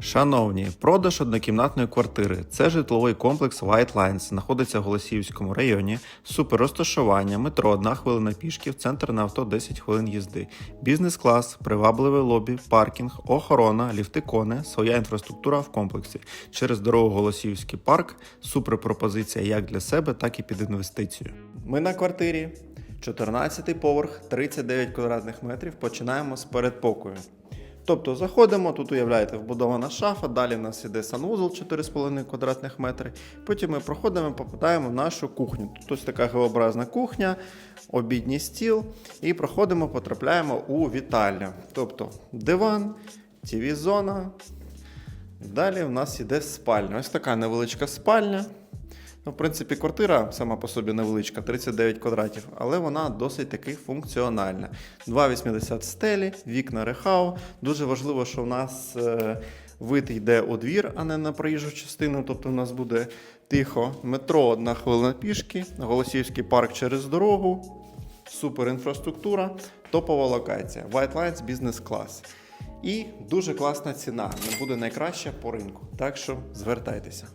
Шановні, продаж однокімнатної квартири. Це житловий комплекс White Lines, знаходиться в Голосіївському районі. Супер розташування, метро, одна хвилина пішки, в центр на авто 10 хвилин їзди. Бізнес-клас, привабливе лобі, паркінг, охорона, ліфти кони, своя інфраструктура в комплексі. Через дорогу Голосіївський парк. Супер пропозиція як для себе, так і під інвестицію. Ми на квартирі. 14 поверх, 39 квадратних метрів. Починаємо з передпокою. Тобто заходимо, тут уявляєте, вбудована шафа, далі в нас іде санвузол 4,5 квадратних метри. Потім ми проходимо, попадаємо в нашу кухню. Тут ось така Г-образна кухня, обідній стіл. І проходимо, потрапляємо у вітальню. Тобто диван, тіві-зона. Далі в нас іде спальня. Ось така невеличка спальня. Ну, в принципі, квартира сама по собі невеличка, 39 квадратів, але вона досить таки функціональна. 2,80 стелі, вікна рехау. Дуже важливо, що в нас е, вид йде у двір, а не на проїжджу частину. Тобто в нас буде тихо метро, одна хвилина пішки, Голосіївський парк через дорогу, супер інфраструктура, топова локація. White Lines Business Class. І дуже класна ціна. Не буде найкраща по ринку. Так що звертайтеся.